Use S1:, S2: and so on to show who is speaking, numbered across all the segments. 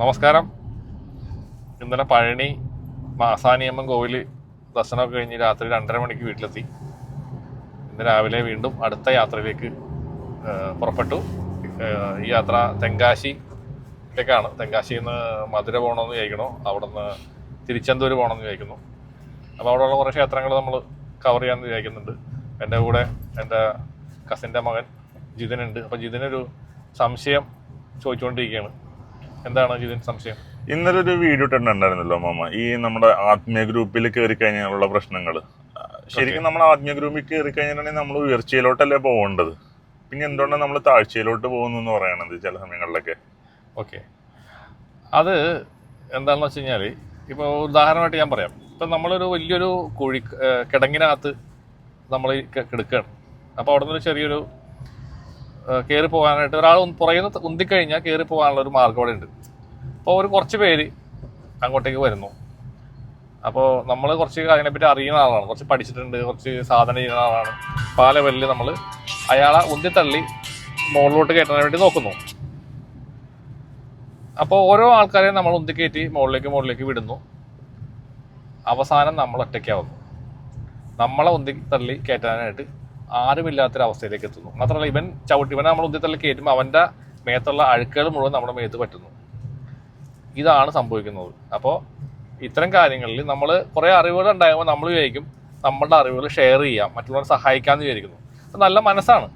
S1: നമസ്കാരം. ഇന്നലെ പഴനി മാസാനിയമ്മൻ കോവിൽ ദർശനമൊക്കെ കഴിഞ്ഞ് രാത്രി രണ്ടര മണിക്ക് വീട്ടിലെത്തി. ഇന്ന് രാവിലെ വീണ്ടും അടുത്ത യാത്രയിലേക്ക് പുറപ്പെട്ടു. ഈ യാത്ര തെങ്കാശിയിലേക്കാണ്. തെങ്കാശിയിൽ നിന്ന് മധുര പോകണമെന്ന് വിചാരിക്കണോ അവിടെ നിന്ന് തിരുച്ചെന്തൂർ പോകണമെന്ന് വിചാരിക്കുന്നു. അപ്പോൾ അവിടെയുള്ള കുറേ ക്ഷേത്രങ്ങൾ നമ്മൾ കവർ ചെയ്യാമെന്ന് വിചാരിക്കുന്നുണ്ട്. എന്റെ കൂടെ എന്റെ കസിന്റെ മകൻ ജിതിനുണ്ട്. അപ്പോൾ ജിതിനൊരു സംശയം ചോദിച്ചുകൊണ്ടിരിക്കുകയാണ്. എന്താണ് ജിതിൻ സംശയം?
S2: ഇന്നലെ ഒരു വീഡിയോ ഇട്ടിട്ടുണ്ടായിരുന്നല്ലോ മാമ. ഈ നമ്മുടെ ആത്മീയ ഗ്രൂപ്പിൽ കയറി കഴിഞ്ഞാലുള്ള പ്രശ്നങ്ങൾ ശരിക്കും നമ്മൾ ആത്മീയ ഗ്രൂപ്പിൽ കയറി കഴിഞ്ഞിട്ടുണ്ടെങ്കിൽ നമ്മൾ ഉയർച്ചയിലോട്ടല്ലേ പോകേണ്ടത്? പിന്നെ എന്തുകൊണ്ടാണ് നമ്മൾ താഴ്ചയിലോട്ട് പോകുന്നു എന്ന് പറയണത് ചില സമയങ്ങളിലൊക്കെ?
S1: ഓക്കെ അത് എന്താണെന്ന് വെച്ച് കഴിഞ്ഞാൽ ഇപ്പോൾ ഉദാഹരണമായിട്ട് ഞാൻ പറയാം. ഇപ്പം നമ്മളൊരു വലിയൊരു കുഴി കിടങ്ങിനകത്ത് നമ്മൾ കിടക്കുകയാണ് അപ്പോൾ അവിടെ നിന്നൊരു ചെറിയൊരു കയറി പോകാനായിട്ട് ഒരാൾ പുറകിൽ നിന്ന് ഉന്തിക്കഴിഞ്ഞാൽ കയറി പോകാനുള്ള ഒരു മാർഗം അവിടെ ഉണ്ട്. അപ്പോൾ ഒരു കുറച്ച് പേര് അങ്ങോട്ടേക്ക് വരുന്നു. അപ്പോൾ നമ്മൾ കുറച്ച് അതിനെപ്പറ്റി അറിയുന്ന ആളാണ്. കുറച്ച് പഠിച്ചിട്ടുണ്ട് കുറച്ച് സാധനം ചെയ്യുന്ന ആളാണ്. പാല ലെവലിൽ നമ്മൾ അയാളെ ഉന്തിത്തള്ളി മുകളിലോട്ട് കയറ്റാൻ വേണ്ടി നോക്കുന്നു. അപ്പോൾ ഓരോ ആൾക്കാരെയും നമ്മൾ ഉന്തി കയറ്റി മുകളിലേക്ക് മുകളിലേക്ക് വിടുന്നു. അവസാനം നമ്മൾ ഒറ്റയ്ക്കാവുന്നു. നമ്മളെ ഉന്തി തള്ളി കയറ്റാനായിട്ട് ആരുമില്ലാത്തൊരവസ്ഥയിലേക്ക് എത്തുന്നു മാത്രമല്ല ഇവൻ ചവിട്ടി ഇവനെ നമ്മൾ ഉദ്യത്തിൽ കയറ്റുമ്പോൾ അവന്റെ മേത്തുള്ള അഴുക്കുകൾ മുഴുവൻ നമ്മുടെ മേത്ത് പറ്റുന്നു. ഇതാണ് സംഭവിക്കുന്നത്. അപ്പോൾ ഇത്തരം കാര്യങ്ങളിൽ നമ്മൾ കുറേ അറിവുകൾ ഉണ്ടാകുമ്പോൾ നമ്മൾ വിചാരിക്കും നമ്മളുടെ അറിവുകൾ ഷെയർ ചെയ്യാം മറ്റുള്ളവരെ സഹായിക്കാമെന്ന് വിചാരിക്കുന്നു. അത് നല്ല മനസ്സാണ്.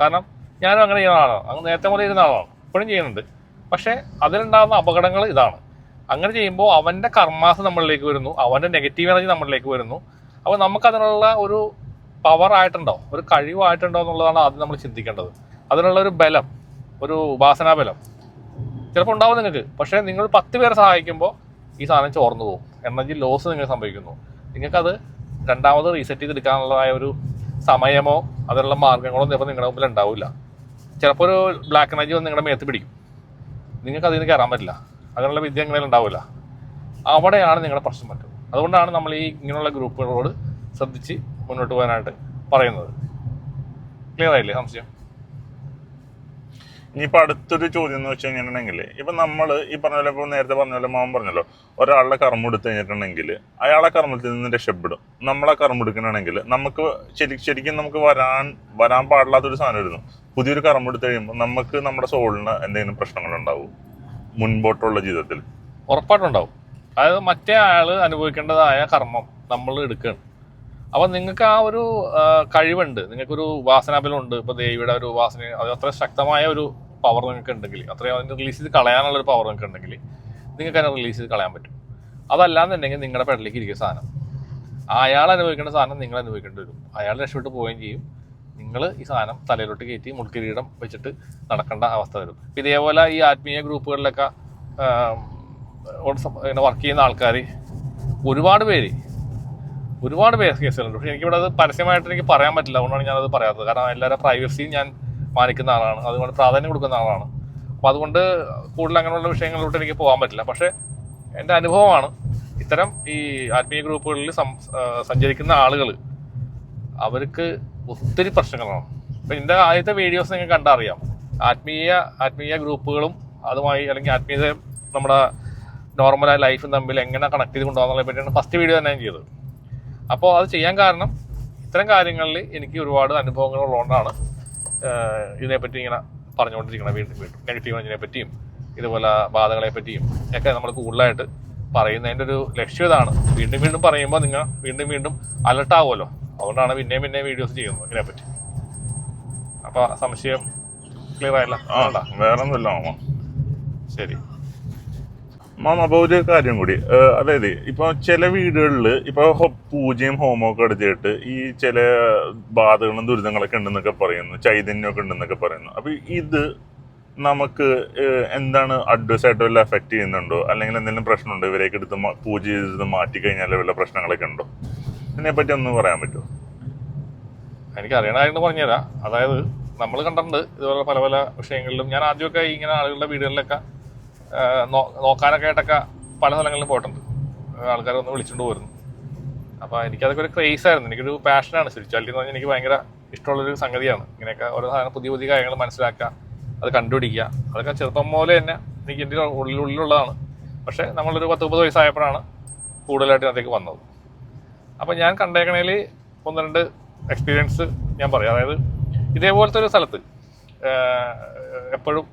S1: കാരണം ഞാനും അങ്ങനെ ചെയ്യുന്ന ആളാണ്. അങ്ങ് നേരത്തെ മുതൽ ഇരുന്ന ആളാണ്. ഇപ്പോഴും ചെയ്യുന്നുണ്ട്. പക്ഷേ അതിലുണ്ടാകുന്ന അപകടങ്ങൾ ഇതാണ്. അങ്ങനെ ചെയ്യുമ്പോൾ അവന്റെ കർമാസം നമ്മളിലേക്ക് വരുന്നു. അവന്റെ നെഗറ്റീവ് എനർജി നമ്മളിലേക്ക് വരുന്നു. അപ്പോൾ നമുക്കതിനുള്ള ഒരു പവർ ആയിട്ടുണ്ടോ? ഒരു കഴിവായിട്ടുണ്ടോ എന്നുള്ളതാണ് ആദ്യം നമ്മൾ ചിന്തിക്കേണ്ടത്. അതിനുള്ള ഒരു ബലം ഒരു ഉപാസനാ ബലം ചിലപ്പോൾ ഉണ്ടാവും നിങ്ങൾക്ക് പക്ഷേ നിങ്ങൾ പത്ത് പേരെ സഹായിക്കുമ്പോൾ ഈ സാധനം ചോർന്നു പോകും. എനർജി ലോസ് നിങ്ങൾക്ക് സംഭവിക്കുന്നു. നിങ്ങൾക്കത് രണ്ടാമത് റീസെറ്റ് ചെയ്തെടുക്കാനുള്ളതായ ഒരു സമയമോ അതിനുള്ള മാർഗങ്ങളോ ചിലപ്പോൾ നിങ്ങളുടെ മുമ്പിൽ ഉണ്ടാവില്ല. ചിലപ്പോൾ ഒരു ബ്ലാക്ക് എനർജി വന്ന് നിങ്ങളുടെ മേത്ത് പിടിക്കും. നിങ്ങൾക്ക് അതിൽ നിന്ന് കയറാൻ പറ്റില്ല. അതിനുള്ള വിദ്യ എങ്ങനെ ഉണ്ടാവില്ല. അവിടെയാണ് നിങ്ങളുടെ പ്രശ്നം പറ്റുന്നത്. അതുകൊണ്ടാണ് നമ്മൾ ഈ ഇങ്ങനെയുള്ള ഗ്രൂപ്പുകളോട് ശ്രദ്ധിച്ച് മുന്നോട്ട് പോകാനായിട്ട് പറയുന്നത്. ക്ലിയർ ആയില്ലേ സംശയം
S2: ഇനിയിപ്പോൾ അടുത്തൊരു ചോദ്യം എന്ന് വെച്ച് കഴിഞ്ഞിട്ടുണ്ടെങ്കിൽ ഇപ്പം നമ്മൾ ഈ പറഞ്ഞ പോലെ ഇപ്പോൾ നേരത്തെ പറഞ്ഞ പോലെ മാമൻ പറഞ്ഞല്ലോ ഒരാളുടെ കർമ്മം എടുത്തു കഴിഞ്ഞിട്ടുണ്ടെങ്കിൽ അയാളെ കർമ്മത്തിൽ നിന്ന് രക്ഷപ്പെടും. നമ്മളെ കർമ്മം എടുക്കണമെങ്കിൽ നമുക്ക് ശരി ശരിക്കും നമുക്ക് വരാൻ വരാൻ പാടില്ലാത്തൊരു സാധനം ഇരുന്നു പുതിയൊരു കർമ്മം എടുത്തു കഴിയുമ്പോൾ നമുക്ക് നമ്മുടെ സോളിന് എന്തെങ്കിലും പ്രശ്നങ്ങളുണ്ടാവും മുൻപോട്ടുള്ള ജീവിതത്തിൽ
S1: ഉറപ്പായിട്ടുണ്ടാവും അതായത് മറ്റേ ആൾ അനുഭവിക്കേണ്ടതായ കർമ്മം നമ്മൾ എടുക്കുകയാണ്. അപ്പം നിങ്ങൾക്ക് ആ ഒരു കഴിവുണ്ട് നിങ്ങൾക്കൊരു ഉപാസനാബലമുണ്ട് ഇപ്പൊ ദേവിയുടെ ഒരു വാസന അത് അത്ര ശക്തമായ ഒരു പവർ നിങ്ങൾക്ക് ഉണ്ടെങ്കിൽ അത്രയും അതിന് റിലീസ് ചെയ്ത് കളയാനുള്ള ഒരു പവർ നിങ്ങൾക്ക് ഉണ്ടെങ്കിൽ നിങ്ങൾക്ക് അതിനെ റിലീസ് ചെയ്ത് കളയാൻ പറ്റും അതല്ലാന്നുണ്ടെങ്കിൽ നിങ്ങളുടെ പെടലേക്ക് ഇരിക്കുന്ന സാധനം അയാൾ അനുഭവിക്കേണ്ട സാധനം നിങ്ങൾ അനുഭവിക്കേണ്ടി വരും അയാൾ രക്ഷപ്പെട്ട് പോവുകയും ചെയ്യും നിങ്ങൾ ഈ സാധനം തലയിലോട്ട് കയറ്റി മുൾക്കിരീടം വെച്ചിട്ട് നടക്കേണ്ട അവസ്ഥ വരും ഇപ്പം ഇതേപോലെ ഈ ആത്മീയ ഗ്രൂപ്പുകളിലൊക്കെ വർക്ക് ചെയ്യുന്ന ആൾക്കാർ ഒരുപാട് പേര് ഒരുപാട് കേസുകളുണ്ട്. പക്ഷെ എനിക്കിവിടെ അത് പരസ്യമായിട്ട് എനിക്ക് പറയാൻ പറ്റില്ല. അതുകൊണ്ടാണ് ഞാനത് പറയാത്തത്. കാരണം എല്ലാവരുടെ പ്രൈവസിയും ഞാൻ മാനിക്കുന്ന ആളാണ്. അതുകൊണ്ട് പ്രാധാന്യം കൊടുക്കുന്ന ആളാണ്. അപ്പോൾ അതുകൊണ്ട് കൂടുതൽ അങ്ങനെയുള്ള വിഷയങ്ങളിലോട്ട് എനിക്ക് പോകാൻ പറ്റില്ല. പക്ഷേ എന്റെ അനുഭവമാണ് ഇത്തരം ഈ ആത്മീയ ഗ്രൂപ്പുകളിൽ സഞ്ചരിക്കുന്ന ആളുകൾ അവർക്ക് ഒത്തിരി പ്രശ്നങ്ങളാണ്. അപ്പം എന്റെ ആദ്യത്തെ വീഡിയോസ് നിങ്ങൾക്ക് കണ്ടറിയാം. ആത്മീയ ആത്മീയ ഗ്രൂപ്പുകളും അതുമായി അല്ലെങ്കിൽ ആത്മീയത നമ്മുടെ നോർമലായ ലൈഫും തമ്മിൽ എങ്ങനെ കണക്ട് ചെയ്ത് കൊണ്ടുപോകാന്നുള്ളതിനെ പറ്റിയാണ് ഫസ്റ്റ് വീഡിയോ തന്നെ ഞാൻ ചെയ്തത്. അപ്പോൾ അത് ചെയ്യാൻ കാരണം ഇത്തരം കാര്യങ്ങളിൽ എനിക്ക് ഒരുപാട് അനുഭവങ്ങൾ ഉള്ളതുകൊണ്ടാണ് ഇതിനെപ്പറ്റി ഇങ്ങനെ പറഞ്ഞുകൊണ്ടിരിക്കണം വീണ്ടും വീണ്ടും. നെഗറ്റീവ് എനർജിനെ പറ്റിയും ഇതുപോലെ ബാധകളെ പറ്റിയും ഒക്കെ നമ്മൾ കൂടുതലായിട്ട് പറയുന്നതിന്റെ ഒരു ലക്ഷ്യം ഇതാണ്. വീണ്ടും വീണ്ടും പറയുമ്പോൾ നിങ്ങൾ വീണ്ടും വീണ്ടും അലർട്ടാവുമല്ലോ അതുകൊണ്ടാണ് പിന്നെയും പിന്നെയും വീഡിയോസ് ചെയ്യുന്നത് ഇതിനെപ്പറ്റി. അപ്പോൾ സംശയം ക്ലിയർ ആയില്ല?
S2: വേറെ ഒന്നുമില്ല മാമ.
S1: ശരി.
S2: മാമ അപ്പോൾ ഒരു കാര്യം കൂടി. അതായത് ഇപ്പോൾ ചില വീടുകളിൽ ഇപ്പോൾ പൂജയും പൂജയും ഹോമമൊക്കെ എടുത്തിട്ട് ഈ ചില ബാധകളും ദുരിതങ്ങളൊക്കെ ഉണ്ടെന്നൊക്കെ പറയുന്നു ചൈതന്യമൊക്കെ ഉണ്ടെന്നൊക്കെ പറയുന്നു. അപ്പോൾ ഇത് നമുക്ക് എന്താണ് അഡ്വൈസ് ആയിട്ട് വല്ല എഫക്റ്റ് ചെയ്യുന്നുണ്ടോ? അല്ലെങ്കിൽ എന്തെങ്കിലും പ്രശ്നമുണ്ടോ? ഇവരേക്ക് എടുത്ത് പൂജ ചെയ്ത് മാറ്റി കഴിഞ്ഞാൽ വല്ല പ്രശ്നങ്ങളൊക്കെ ഉണ്ടോ? ഇതിനെപ്പറ്റി ഒന്ന് പറയാൻ പറ്റുമോ
S1: എനിക്ക് അറിയണ കാര്യങ്ങൾ പറഞ്ഞുതരാം. അതായത് നമ്മൾ കണ്ടിട്ടുണ്ട് ഇതുപോലെ പല പല വിഷയങ്ങളിലും. ഞാൻ ആദ്യമൊക്കെ ഇങ്ങനെ ആളുകളുടെ വീടുകളിലൊക്കെ നോക്കാനൊക്കെ ആയിട്ടൊക്കെ പല സ്ഥലങ്ങളിലും പോയിട്ടുണ്ട്. ആൾക്കാർ ഒന്ന് വിളിച്ചുകൊണ്ട് പോയിരുന്നു. അപ്പോൾ എനിക്കതൊക്കെ ഒരു ക്രേസ് ആയിരുന്നു. എനിക്കൊരു പാഷനാണ് സ്പിരിച്വാലിറ്റി എന്ന് പറഞ്ഞാൽ എനിക്ക് ഭയങ്കര ഇഷ്ടമുള്ളൊരു സംഗതിയാണ്. ഇങ്ങനെയൊക്കെ ഓരോ സാധനം പുതിയ പുതിയ കാര്യങ്ങൾ മനസ്സിലാക്കുക അത് കണ്ടുപിടിക്കുക. അതൊക്കെ ചെറുപ്പം പോലെ തന്നെ എനിക്ക് എന്റെ ഉള്ളിലുള്ളതാണ്. പക്ഷേ നമ്മളൊരു പത്ത് മുപ്പത് വയസ്സായപ്പോഴാണ് കൂടുതലായിട്ട് അതിനകത്തേക്ക് വന്നത്. അപ്പോൾ ഞാൻ കണ്ടേക്കണേൽ ഒന്ന് രണ്ട് എക്സ്പീരിയൻസ് ഞാൻ പറയാം. അതായത് ഇതേപോലത്തെ ഒരു സ്ഥലത്ത് എപ്പോഴും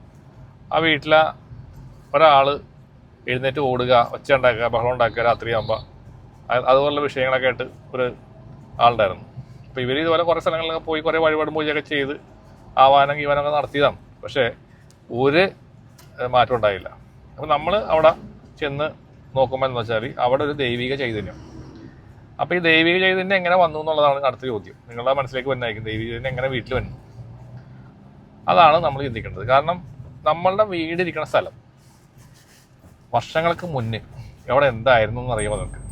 S1: ആ വീട്ടിലെ ഒരാൾ എഴുന്നേറ്റ് ഓടുക ഒച്ച ഉണ്ടാക്കുക ബഹളം ഉണ്ടാക്കുക രാത്രിയാകുമ്പോൾ അതുപോലുള്ള വിഷയങ്ങളൊക്കെ ആയിട്ട് ഒരു ആളുണ്ടായിരുന്നു. അപ്പോൾ ഇവർ ഇതുപോലെ കുറേ സ്ഥലങ്ങളിലൊക്കെ പോയി കുറേ വഴിപാടും പൂജയൊക്കെ ചെയ്ത് ആവാനം ഇവനൊക്കെ നടത്തിയതാണ്. പക്ഷേ ഒരു മാറ്റം ഉണ്ടായില്ല. അപ്പോൾ നമ്മൾ അവിടെ ചെന്ന് നോക്കുമ്പോൾ എന്ന് വെച്ചാൽ അവിടെ ഒരു ദൈവിക ചൈതന്യം. അപ്പോൾ ഈ ദൈവിക ചൈതന്യം എങ്ങനെ വന്നു എന്നുള്ളതാണ് അടുത്ത ചോദ്യം. നിങ്ങളുടെ മനസ്സിലേക്ക് വന്നായിരിക്കും ദൈവിക ചൈതന്യം എങ്ങനെ വീട്ടിൽ വന്നു. അതാണ് നമ്മൾ ചിന്തിക്കേണ്ടത്. കാരണം നമ്മളുടെ വീടിരിക്കുന്ന സ്ഥലം വർഷങ്ങൾക്ക് മുന്നേ എവിടെ എന്തായിരുന്നു എന്ന് അറിയാമോ നിങ്ങൾക്ക്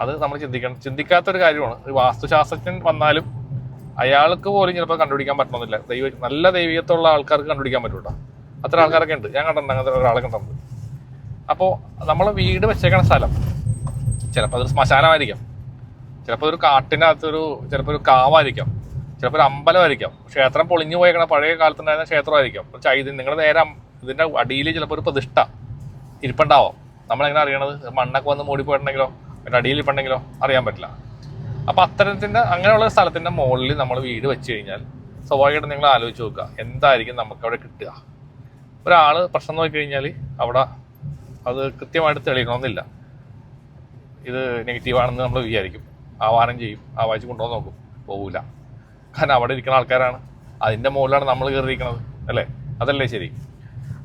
S1: അത് നമ്മൾ ചിന്തിക്കണം. ചിന്തിക്കാത്തൊരു കാര്യമാണ്. ഒരു വാസ്തുശാസ്ത്രജ്ഞൻ വന്നാലും അയാൾക്ക് പോലും ചിലപ്പോൾ കണ്ടുപിടിക്കാൻ പറ്റണമെന്നില്ല. ദൈവ നല്ല ദൈവികത്തുള്ള ആൾക്കാർക്ക് കണ്ടുപിടിക്കാൻ പറ്റൂട്ടോ. അത്ര ആൾക്കാരൊക്കെ ഉണ്ട്. ഞാൻ കണ്ടിട്ടുണ്ട് അങ്ങനത്തെ ഒരാളെ കണ്ടിട്ടുണ്ട് അപ്പോൾ നമ്മൾ വീട് വെച്ചേക്കണ സ്ഥലം. ചിലപ്പോൾ അതൊരു ശ്മശാനമായിരിക്കാം. ചിലപ്പോൾ ഒരു കാട്ടിനകത്തൊരു ചിലപ്പോൾ ഒരു കാവായിരിക്കാം. ചിലപ്പോൾ ഒരു അമ്പലമായിരിക്കാം. ക്ഷേത്രം പൊളിഞ്ഞു പോയേക്കണ പഴയ കാലത്തുണ്ടായിരുന്ന ക്ഷേത്രമായിരിക്കാം. ചൈതന്യം. നിങ്ങൾ നേരെ ഇതിന്റെ അടിയിൽ ചിലപ്പോൾ ഒരു പ്രതിഷ്ഠ ഇരിപ്പുണ്ടാവാം. നമ്മളെങ്ങനെ അറിയണത്? മണ്ണൊക്കെ വന്ന് മൂടിപ്പോയിട്ടുണ്ടെങ്കിലോ? അതിന്റെ അടിയിൽ ഇരിപ്പുണ്ടെങ്കിലോ? അറിയാൻ പറ്റില്ല. അപ്പോൾ അത്തരത്തിന്റെ അങ്ങനെയുള്ള സ്ഥലത്തിന്റെ മുകളിൽ നമ്മൾ വീട് വെച്ച് കഴിഞ്ഞാൽ സ്വാഭാവികമായിട്ടും നിങ്ങൾ ആലോചിച്ച് നോക്കുക. എന്തായിരിക്കും നമുക്ക് അവിടെ കിട്ടുക? ഒരാൾ പ്രശ്നം നോക്കിക്കഴിഞ്ഞാൽ അവിടെ അത് കൃത്യമായിട്ട് തെളിയണമെന്നില്ല. ഇത് നെഗറ്റീവാണെന്ന് നമ്മൾ വിചാരിക്കും. ആവാനം ചെയ്യും. ആ വായിച്ച് കൊണ്ടുവന്ന് നോക്കും. പോകൂല കാരണം അവിടെ ഇരിക്കുന്ന ആൾക്കാരാണ്. അതിന്റെ മുകളിലാണ് നമ്മൾ കയറിയിരിക്കുന്നത്. അല്ലേ? അതല്ലേ ശരി?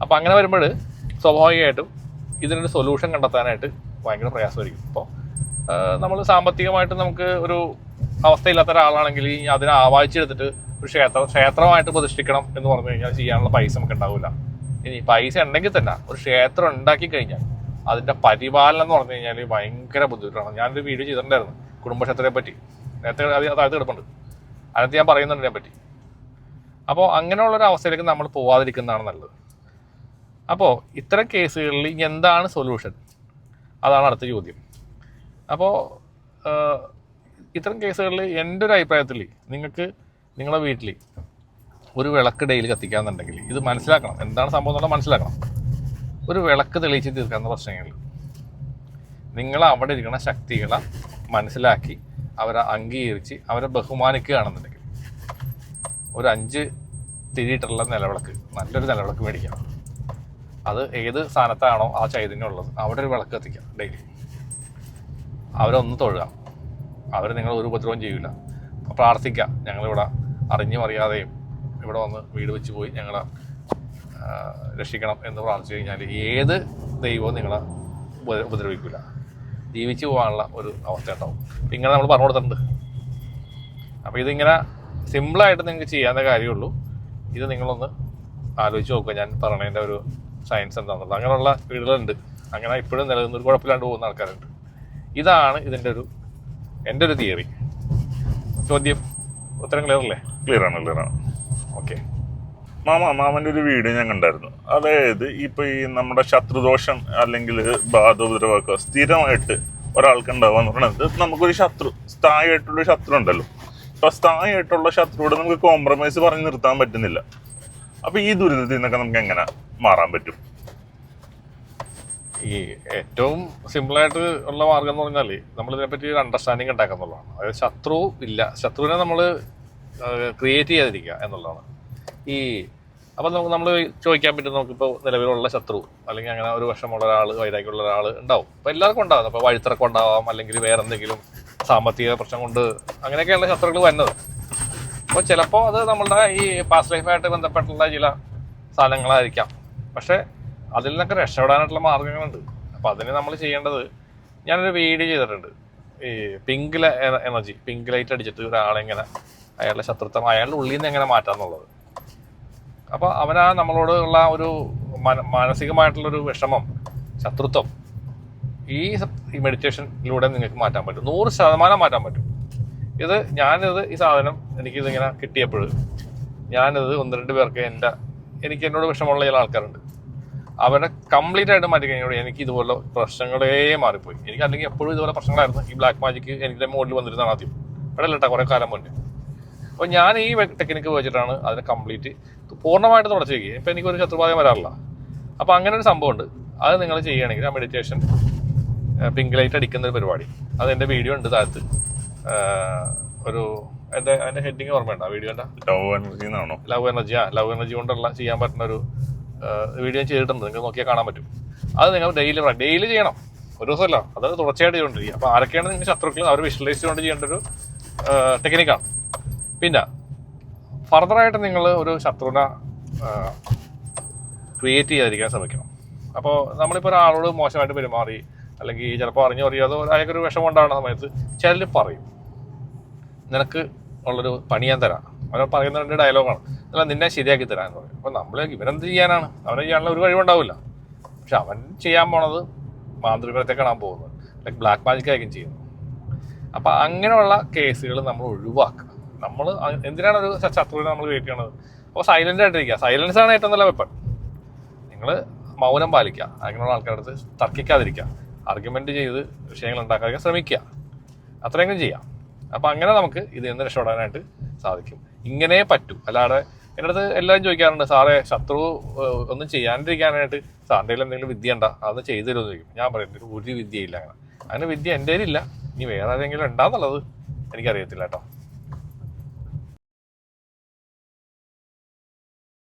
S1: അപ്പോൾ അങ്ങനെ വരുമ്പോൾ സ്വാഭാവികമായിട്ടും ഇതിനൊരു സൊല്യൂഷൻ കണ്ടെത്താനായിട്ട് ഭയങ്കര പ്രയാസമായിരിക്കും. ഇപ്പോൾ നമ്മൾ സാമ്പത്തികമായിട്ട് നമുക്ക് ഒരു അവസ്ഥയില്ലാത്ത ഒരാളാണെങ്കിൽ അതിനെ ആവാഹിച്ചെടുത്തിട്ട് ഒരു ക്ഷേത്രം ക്ഷേത്രമായിട്ട് പ്രതിഷ്ഠിക്കണം എന്ന് പറഞ്ഞു കഴിഞ്ഞാൽ ചെയ്യാനുള്ള പൈസ നമുക്ക് ഉണ്ടാവില്ല ഇനി പൈസ ഉണ്ടെങ്കിൽ തന്നെ ഒരു ക്ഷേത്രം ഉണ്ടാക്കി കഴിഞ്ഞാൽ അതിന്റെ പരിപാലനം എന്ന് പറഞ്ഞു കഴിഞ്ഞാൽ ഭയങ്കര ബുദ്ധിമുട്ടാണ്. ഞാനൊരു വീഡിയോ ചെയ്തിട്ടുണ്ടായിരുന്നു കുടുംബക്ഷേത്രത്തെ പറ്റി. നേരത്തെ അത് താഴത്ത് കിടപ്പുണ്ട്. അതിനകത്ത് ഞാൻ പറയുന്നുണ്ട് ഇതിനെ പറ്റി. അപ്പോൾ അങ്ങനെയുള്ള ഒരു അവസ്ഥയിലേക്ക് നമ്മൾ പോവാതിരിക്കുന്നതാണ് നല്ലത്. അപ്പോൾ ഇത്തരം കേസുകളിൽ എന്താണ് സൊല്യൂഷൻ അതാണ് അടുത്ത ചോദ്യം. അപ്പോൾ ഇത്തരം കേസുകളിൽ എന്റെ ഒരു അഭിപ്രായത്തിൽ നിങ്ങൾക്ക് നിങ്ങളുടെ വീട്ടിൽ ഒരു വിളക്ക് ഡെയിലി കത്തിക്കാന്നുണ്ടെങ്കിൽ ഇത് മനസ്സിലാക്കണം. എന്താണ് സംഭവം എന്നുള്ളത് മനസ്സിലാക്കണം. ഒരു വിളക്ക് തെളിയിച്ച് തീർക്കാവുന്ന പ്രശ്നങ്ങളിൽ നിങ്ങൾ അവിടെ ഇരിക്കുന്ന ശക്തികളെ മനസ്സിലാക്കി അവരെ അംഗീകരിച്ച് അവരെ ബഹുമാനിക്കുകയാണെന്നുണ്ടെങ്കിൽ ഒരു അഞ്ച് തിരിയിട്ടുള്ള നിലവിളക്ക് നല്ലൊരു നിലവിളക്ക് മേടിക്കാം അത് ഏത് സ്ഥാനത്താണോ ആ ചൈതന്യം ഉള്ളത് അവിടെ ഒരു വിളക്ക് കത്തിക്കാം ഡെയിലി. അവരൊന്ന് തൊഴുക. അവർ നിങ്ങൾ ഒരു ഉപദ്രവം ചെയ്യില്ല പ്രാർത്ഥിക്കാം. ഞങ്ങളിവിടെ അറിഞ്ഞും അറിയാതെയും ഇവിടെ വന്ന് വീട് വെച്ച് പോയി ഞങ്ങളെ രക്ഷിക്കണം എന്ന് പ്രാർത്ഥിച്ചു കഴിഞ്ഞാൽ ഏത് ദൈവവും നിങ്ങളെ ഉപ- ഉപദ്രവിക്കില്ല ജീവിച്ചു പോകാനുള്ള ഒരു അവസ്ഥ ഉണ്ടാവും. ഇങ്ങനെ നമ്മൾ പറഞ്ഞു കൊടുത്തിട്ടുണ്ട്. അപ്പോൾ ഇതിങ്ങനെ സിമ്പിളായിട്ട് നിങ്ങൾക്ക് ചെയ്യാവുന്ന കാര്യമുള്ളൂ ഇത് നിങ്ങളൊന്ന് ആലോചിച്ച് നോക്കുക. ഞാൻ പറഞ്ഞതിന്റെ ഒരു സയൻസ് എന്താണെന്നുള്ളത് അങ്ങനെയുള്ള വീടുകളുണ്ട് അങ്ങനെ ഇപ്പോഴും നിലനിന്ന് ഒരു കുഴപ്പമില്ലാണ്ട് പോകുന്ന ആൾക്കാരുണ്ട്. ഇതാണ് ഇതിന്റെ ഒരു എന്റെ ഒരു തിയറി ചോദ്യം? ഉത്തരം ക്ലിയർ അല്ലേ?
S2: ക്ലിയർ ആണ് ക്ലിയർ ആണ്.
S1: ഓക്കെ
S2: മാമ മാമന്റെ ഒരു വീഡിയോ ഞാൻ കണ്ടായിരുന്നു. അതായത് ഇപ്പോൾ ഈ നമ്മുടെ ശത്രുദോഷം അല്ലെങ്കിൽ ബാധോപദ്രവമൊക്കെ സ്ഥിരമായിട്ട് ഒരാൾക്ക് എന്ന് പറയുന്നത് നമുക്കൊരു ശത്രു സ്ഥായിയായിട്ടുള്ള ശത്രു ഉണ്ടല്ലോ അപ്പോൾ സ്ഥായമായിട്ടുള്ള ശത്രുവിടെ നമുക്ക് കോംപ്രമൈസ് പറഞ്ഞ് നിർത്താൻ പറ്റുന്നില്ല. അപ്പൊ ഈ ദുരിതത്തിൽ നിന്നൊക്കെ നമുക്ക് എങ്ങനെ മാറാൻ പറ്റും?
S1: ഈ ഏറ്റവും സിമ്പിളായിട്ട് ഉള്ള മാർഗം എന്ന് പറഞ്ഞാൽ നമ്മൾ ഇതിനെപ്പറ്റി ഒരു അണ്ടർസ്റ്റാൻഡിങ് ഉണ്ടാക്കുക എന്നുള്ളതാണ്. അതായത് ശത്രു ഇല്ല. ശത്രുവിനെ നമ്മൾ ക്രിയേറ്റ് ചെയ്യാതിരിക്കുക എന്നുള്ളതാണ്. ഈ അപ്പം നമുക്ക് നമ്മൾ ചോദിക്കാൻ പറ്റും നമുക്കിപ്പോൾ നിലവിലുള്ള ശത്രു അല്ലെങ്കിൽ അങ്ങനെ ഒരു വിഷമുള്ള ഒരാൾ വൈരാഗ്യമുള്ള ഒരാൾ ഉണ്ടാവും. അപ്പോൾ എല്ലാവർക്കും ഉണ്ടാകും. അപ്പോൾ വഴിത്തിറക്കം ഉണ്ടാവാം അല്ലെങ്കിൽ വേറെ എന്തെങ്കിലും സാമ്പത്തിക പ്രശ്നം കൊണ്ട് അങ്ങനെയൊക്കെയുള്ള ശത്രുക്കൾ വരുന്നത്. അപ്പോൾ ചിലപ്പോൾ അത് നമ്മളുടെ ഈ പാസ്റ്റ് ലൈഫായിട്ട് ബന്ധപ്പെട്ടുള്ള ചില സാധനങ്ങളായിരിക്കാം പക്ഷേ അതിൽ നിന്നൊക്കെ രക്ഷപ്പെടാനായിട്ടുള്ള മാർഗങ്ങളുണ്ട് അപ്പോൾ അതിന് നമ്മൾ ചെയ്യേണ്ടത് ഞാനൊരു വീഡിയോ ചെയ്തിട്ടുണ്ട്. ഈ പിങ്ക് എനർജി പിങ്ക് ലൈറ്റ് അടിച്ചിട്ട് ഒരാളെങ്ങനെ അയാളുടെ ശത്രുത്വം അയാളുടെ ഉള്ളിൽ നിന്ന് എങ്ങനെ മാറ്റാം എന്നുള്ളത് അപ്പോൾ അവനാ നമ്മളോട് ഉള്ള ഒരു മന- മാനസികമായിട്ടുള്ളൊരു വിഷമം ശത്രുത്വം ഈ മെഡിറ്റേഷനിലൂടെ നിങ്ങൾക്ക് മാറ്റാൻ പറ്റും. നൂറ് ശതമാനം മാറ്റാൻ പറ്റും. ഇത് ഞാനിത് ഈ സാധനം എനിക്കിത് ഇങ്ങനെ കിട്ടിയപ്പോൾ ഞാനിത് ഒന്ന് രണ്ട് പേർക്ക് എന്റെ എനിക്ക് എന്നോട് വിഷമമുള്ള ചില ആൾക്കാരുണ്ട്. അവരെ കംപ്ലീറ്റ് ആയിട്ട് മാറ്റി കഴിഞ്ഞോട് എനിക്ക് ഇതുപോലെ പ്രശ്നങ്ങളേ മാറിപ്പോയി. എനിക്ക് അല്ലെങ്കിൽ എപ്പോഴും ഇതുപോലെ പ്രശ്നങ്ങളായിരുന്നു. ഈ ബ്ലാക്ക് മാജിക്ക് എനിക്ക് മുകളിൽ വന്നിരുന്നതാണ് ആദ്യം. ഇവിടെ കേട്ടോ കുറേ കാലം മുന്നേ. അപ്പോൾ ഞാൻ ഈ ടെക്നിക്ക് വെച്ചിട്ടാണ് അതിനെ കംപ്ലീറ്റ് പൂർണമായിട്ട് തുടച്ചു വയ്ക്കുക ഇപ്പം എനിക്കൊരു ശത്രുബാധം വരാറില്ല. അപ്പോൾ അങ്ങനെ ഒരു സംഭവമുണ്ട്. അത് നിങ്ങൾ ചെയ്യുകയാണെങ്കിൽ ആ മെഡിറ്റേഷൻ പിങ്ക് ലൈറ്റ് അടിക്കുന്ന ഒരു പരിപാടി. അത് എന്റെ വീഡിയോ ഉണ്ട് താഴത്ത്. ഒരു എന്റെ അതിന്റെ ഹെഡിങ് ഓർമ്മയുണ്ട്? വീഡിയോന്റെ
S2: ലവ് എനർജി എന്നാണോ?
S1: ലവ് എനർജി ആ ലവ് എനർജി കൊണ്ടുള്ള ചെയ്യാൻ പറ്റുന്ന ഒരു വീഡിയോ ചെയ്തിട്ടുണ്ട്. നിങ്ങൾക്ക് നോക്കിയാൽ കാണാൻ പറ്റും. അത് നിങ്ങൾ ഡെയിലി ഡെയിലി ചെയ്യണം. ഒരു ദിവസമല്ല അത് തുടർച്ചയായിട്ട് ചെയ്തുകൊണ്ടിരിക്കുക. അപ്പോൾ ആരൊക്കെയാണ് നിങ്ങൾ ശത്രുക്കൾ അവർ വിഷ്വലൈസ് ചെയ്തുകൊണ്ട് ചെയ്യേണ്ട ഒരു ടെക്നിക്കാണ് പിന്നെ ഫർദറായിട്ട് നിങ്ങൾ ഒരു ശത്രുവിനെ ക്രിയേറ്റ് ചെയ്യാതിരിക്കാൻ ശ്രമിക്കണം. അപ്പോൾ നമ്മളിപ്പോൾ ഒരാളോട് മോശമായിട്ട് പെരുമാറി അല്ലെങ്കിൽ ചിലപ്പോൾ അറിഞ്ഞോ അറിയാതോ അയാൾക്കൊരു വിഷമം ഉണ്ടാകുന്ന സമയത്ത് ചിലർ പറയും. നിനക്ക് ഉള്ളൊരു പണി ഞാൻ തരാം. അവൻ പറയുന്ന രണ്ട് ഡയലോഗാണ് അല്ല നിന്നെ ശരിയാക്കി തരാൻ പറയും. അപ്പോൾ നമ്മൾ ഇവരെന്ത് ചെയ്യാനാണ്? അവനെ ചെയ്യാനുള്ള ഒരു കഴിവുണ്ടാവില്ല. പക്ഷെ അവൻ ചെയ്യാൻ പോണത് മാന്ത്രികത്തെ കാണാൻ പോകുന്നത് ലൈക്ക് ബ്ലാക്ക് മാജിക് ആയിരിക്കും ചെയ്യുന്നത്. അപ്പോൾ അങ്ങനെയുള്ള കേസുകൾ നമ്മൾ ഒഴിവാക്കുക. നമ്മൾ എന്തിനാണ് ഒരു ശത്രുവിനെ നമ്മൾ ക്രിയേറ്റ് ചെയ്യണത്? അപ്പോൾ സൈലന്റ് ആയിട്ടിരിക്കുക. സൈലൻസ് ആണ് ഏറ്റവും നല്ല വെപ്പൺ നിങ്ങൾ മൗനം പാലിക്കുക. അങ്ങനെയുള്ള ആൾക്കാരുടെ അടുത്ത് തർക്കിക്കാതിരിക്കുക. ആർഗ്യുമെന്റ് ചെയ്ത് വിഷയങ്ങൾ ഉണ്ടാക്കാൻ ശ്രമിക്കുക. അത്രയെങ്കിലും ചെയ്യാം. അപ്പം അങ്ങനെ നമുക്ക് ഇതിൽ നിന്ന് രക്ഷപ്പെടാനായിട്ട് സാധിക്കും. ഇങ്ങനെ പറ്റും. അല്ലാതെ എന്റെ അടുത്ത് എല്ലാവരും ചോദിക്കാറുണ്ട് സാറേ ശത്രു ഒന്നും ചെയ്യാണ്ടിരിക്കാനായിട്ട് സാറിന്റെ എന്തെങ്കിലും വിദ്യ ഉണ്ടോ അതൊന്ന് ചെയ്തു തരുമെന്ന് ചോദിക്കും. ഞാൻ പറയും ഒരു വിദ്യയില്ല. അങ്ങനെ. അങ്ങനെ വിദ്യ എന്റെ കയ്യിലില്ല. ഇനി വേറെ ആരെങ്കിലും ഉണ്ടാന്നുള്ളത് എനിക്കറിയത്തില്ല കേട്ടോ.